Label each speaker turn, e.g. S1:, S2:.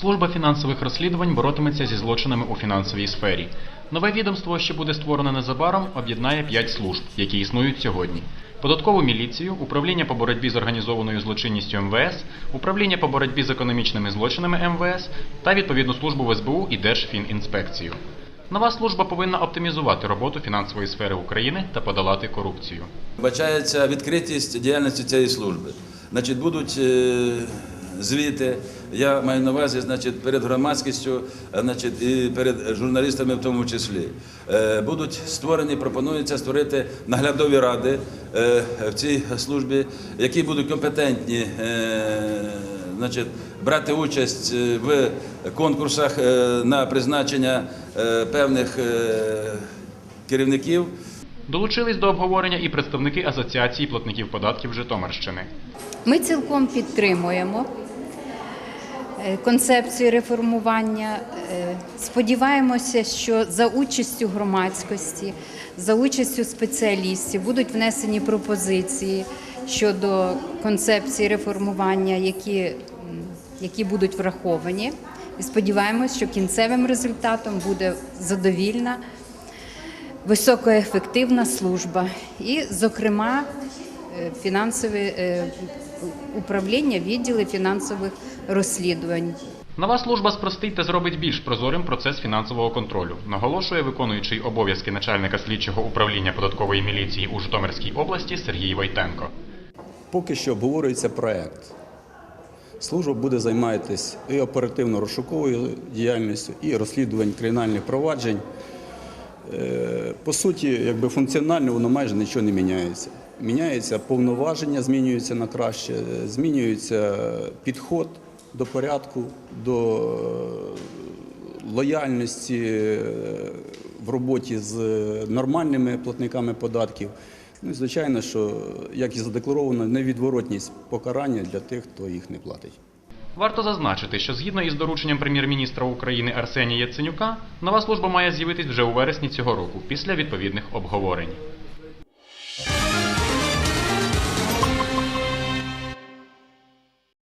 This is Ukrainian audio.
S1: Служба фінансових розслідувань боротиметься зі злочинами у фінансовій сфері. Нове відомство, що буде створено незабаром, об'єднає п'ять служб, які існують сьогодні: податкову міліцію, управління по боротьбі з організованою злочинністю МВС, управління по боротьбі з економічними злочинами МВС та відповідну службу в СБУ і Держфінінспекцію. Нова служба повинна оптимізувати роботу фінансової сфери України та подолати корупцію.
S2: Вбачається відкритість діяльності цієї служби. Значить, будуть е, звіти. Я маю на увазі, значить, перед громадськістю, е, значить, і перед журналістами в тому числі. Е, Будуть створені, пропонується створити наглядові ради е, в цій службі, які будуть компетентні. Значить, брати участь в конкурсах на призначення певних керівників
S1: Долучились до обговорення і представники Асоціації платників податків Житомирщини.
S3: Ми цілком підтримуємо е, концепцію реформування. Е, Сподіваємося, що за участю громадськості, за участю спеціалістів будуть внесені пропозиції щодо концепції реформування, які, які будуть враховані. І сподіваємось, що кінцевим результатом буде задовільна високоефективна служба і, зокрема, е, фінансове е, управління відділи фінансових розслідувань.
S1: Нова служба спростить та зробить більш прозорим процес фінансового контролю, наголошує виконуючий обов'язки начальника слідчого управління податкової міліції у Житомирській області Сергій Войтенко.
S4: Поки що обговорюється проект. Служба буде займатися і оперативно-розшуковою діяльністю, і розслідувань кримінальних проваджень. Е, По суті, якби функціонально воно майже нічого не міняється. Міняється повноваження, змінюються на краще, змінюється підход до порядку, до лояльності е, в роботі з нормальними платниками податків. Ну звичайно, що як і задекларовано, невідворотність покарання для тих, хто їх не платить.
S1: Варто зазначити, що згідно із дорученням прем'єр-міністра України Арсенія Яценюка, нова служба має з'явитись вже у вересні цього року після відповідних обговорень.